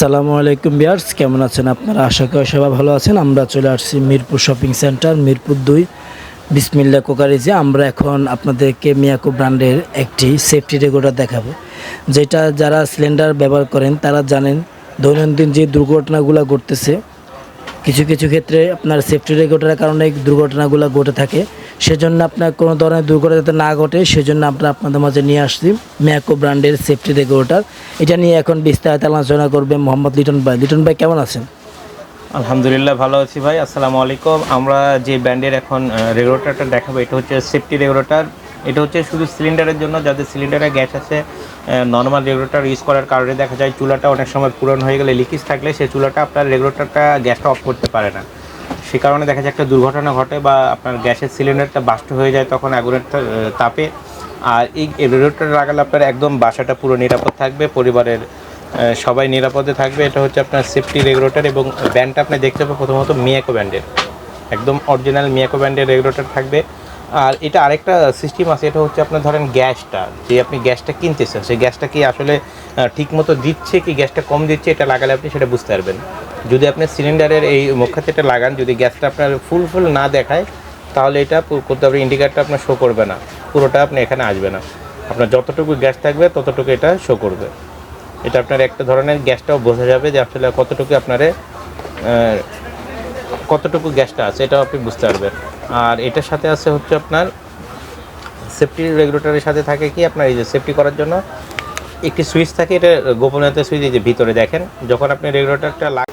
আসসালামু আলাইকুম বিয়ার্স কেমন আছেন আপনারা? আশা করি সবাই ভালো আছেন। আমরা চলে আসছি মিরপুর শপিং সেন্টার, মিরপুর দুই, বিসমিল্লা কোকারিজে। আমরা এখন আপনাদেরকে মিয়াকো ব্র্যান্ডের একটি সেফটি রেগুলেটর দেখাবো। যেটা যারা সিলিন্ডার ব্যবহার করেন, তারা জানেন দৈনন্দিন যে দুর্ঘটনাগুলো ঘটতেছে, কিছু কিছু ক্ষেত্রে আপনার সেফটি রেগুলেটরের কারণে দুর্ঘটনাগুলো ঘটে থাকে। সেজন্য আপনার কোনো ধরনের দুর্ঘটনা যাতে না ঘটে, সেজন্য আমরা আপনাদের মাঝে নিয়ে আসছি ম্যাকো ব্র্যান্ডের সেফটি রেগুলেটর এটা নিয়ে এখন বিস্তারিত আলোচনা করবে মোহাম্মদ লিটন ভাই। লিটন ভাই, কেমন আছেন? আলহামদুলিল্লাহ ভালো আছি ভাই, আসসালামু আলাইকুম। আমরা যে ব্র্যান্ডের এখন রেগুলেটরটা দেখাবো, এটা হচ্ছে সেফটি রেগুলেটর। এটা হচ্ছে শুধু সিলিন্ডারের জন্য, যাদের সিলিন্ডারে গ্যাস আছে নর্মাল রেগুলেটর ইউজ করার কারণে দেখা যায়, চুলাটা অনেক সময় পূরণ হয়ে গেলে লিকেজ থাকলে সেই চুলাটা আপনার রেগুলেটরটা গ্যাসটা অফ করতে পারে না। সে কারণে দেখা যায় একটা দুর্ঘটনা ঘটে বা আপনার গ্যাসের সিলিন্ডারটা বাস্ট হয়ে যায় তখন আগুনের তাপে। আর এই রেগুলেটর লাগালে আপনার একদম বাসাটা পুরো নিরাপদ থাকবে, পরিবারের সবাই নিরাপদে থাকবে। এটা হচ্ছে আপনার সেফটি রেগুলেটর এবং ব্যান্ডটা আপনি দেখতে পাবেন প্রথমত মিয়াকো ব্যান্ডের একদম অরিজিনাল মিয়াকো ব্যান্ডের রেগুলেটর থাকবে। আর এটা আরেকটা সিস্টেম আছে, এটা হচ্ছে আপনার ধরেন গ্যাসটা, যে আপনি গ্যাসটা কিনতেছেন। সেই গ্যাসটা কি আসলে ঠিক মতো দিচ্ছে কি, গ্যাসটা কম দিচ্ছে, এটা লাগালে আপনি সেটা বুঝতে পারবেন। যদি আপনি সিলিন্ডারের এই মুখাতে এটা লাগান, যদি গ্যাসটা আপনার ফুল ফুল না দেখায়, তাহলে এটা করতে হবে ইন্ডিকেটারটা আপনার শো করবে না। পুরোটা আপনি এখানে আসবে না। আপনার যতটুকু গ্যাস থাকবে, ততটুকু এটা শো করবে। এটা আপনার একটা ধরনের গ্যাসটাও বোঝা যাবে যে আসলে কতটুকু আপনারে কতটুকু গ্যাসটা আছে, এটাও আপনি বুঝতে পারবেন। আর এটার সাথে আছে হচ্ছে আপনার সেফটি রেগুলেটরের সাথে থাকে কি, আপনার এই যে সেফটি করার জন্য একটি সুইচ থাকে, এটা গোপনীয়তা সুইচ এই যে ভিতরে দেখেন। যখন আপনি রেগুলেটরটা লাগ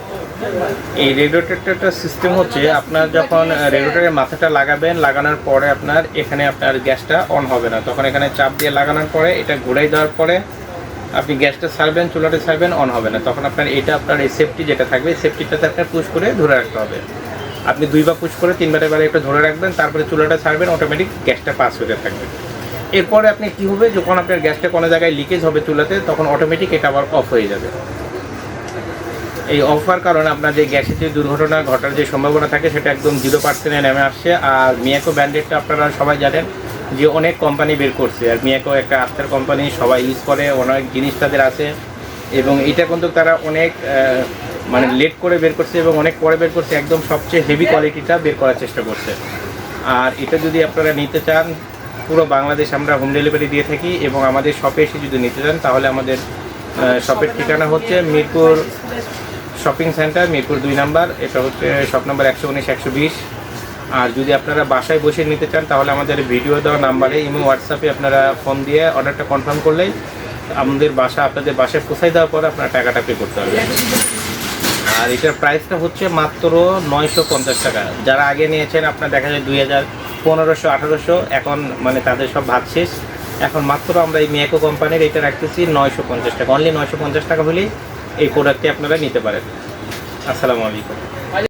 এই রেগুলেটরটা সিস্টেম হচ্ছে আপনার যখন রেগুলেটরের মাথাটা লাগাবেন, লাগানোর পরে আপনার এখানে আপনার গ্যাসটা অন হবে না। তখন এখানে চাপ দিয়ে লাগানোর পরে এটা ঘুরাই দেওয়ার পরে আপনি গ্যাসটা ছাড়বেন চুলাটা ছাড়বেন অন হবে না। তখন আপনার এটা আপনার এই সেফটি যেটা থাকবে সেফটিটাতে আপনার পুশ করে ধরে রাখতে হবে। আপনি দুইবার পুশ করে তিনবার এবারে একটা ধরে রাখবেন, তারপরে চুলাটা ছাড়বেন অটোমেটিক গ্যাসটা পাস হতে থাকবে। এরপরে আপনি কি হবে, যখন আপনার গ্যাসটা কোনো জায়গায় লিকেজ হবে চুলাতে, তখন অটোমেটিক এটা আবার অফ হয়ে যাবে। এই অফার কারণে আপনার যে গ্যাসের যে দুর্ঘটনা ঘটার যে সম্ভাবনা থাকে, সেটা একদম জিরো পার্সেন্টে নেমে আসছে। আর মিয়াকো ব্র্যান্ডেডটা আপনারা সবাই জানেন যে অনেক কোম্পানি বের করছে। আর মিয়াকো একটা আস্থার কোম্পানি সবাই ইউজ করে, অনেক জিনিস তাদের আছে। এবং এটা কিন্তু তারা অনেক মানে লেট করে বের করছে এবং অনেক পরে বের করছে। একদম সবচেয়ে হেভি কোয়ালিটিটা বের করার চেষ্টা করছে। আর এটা যদি আপনারা নিতে চান, পুরো বাংলাদেশ আমরা হোম ডেলিভারি দিয়ে থাকি এবং আমাদের শপে এসে যদি নিতে চান, তাহলে আমাদের শপের ঠিকানা হচ্ছে মিরপুর শপিং সেন্টার মিরপুর দুই নাম্বার, এটা হচ্ছে শপ নাম্বার একশো উনিশ, একশো বিশ। আর যদি আপনারা বাসায় বসে নিতে চান, তাহলে আমাদের ভিডিও দেওয়া নাম্বারে ইমো হোয়াটসঅ্যাপে আপনারা ফোন দিয়ে অর্ডারটা কনফার্ম করলেই আমাদের বাসা, আপনাদের বাসায় পৌঁছাই দেওয়ার পর আপনারা টাকাটা পে করতে হবে আর এটার প্রাইসটা হচ্ছে মাত্র নয়শো পঞ্চাশ টাকা। যারা আগে নিয়েছেন, আপনার দেখা যায় দুই হাজার পনেরোশো, আঠারোশো, এখন মানে তাদের সব ভাত শেষ। এখন মাত্র আমরা এই মিয়াকো কোম্পানির এটা রাখতেছি নয়শো পঞ্চাশ টাকা। অনলি নয়শো পঞ্চাশ টাকা হলেই এই প্রোডাক্টটি আপনারা নিতে পারেন। আসসালামু আলাইকুম।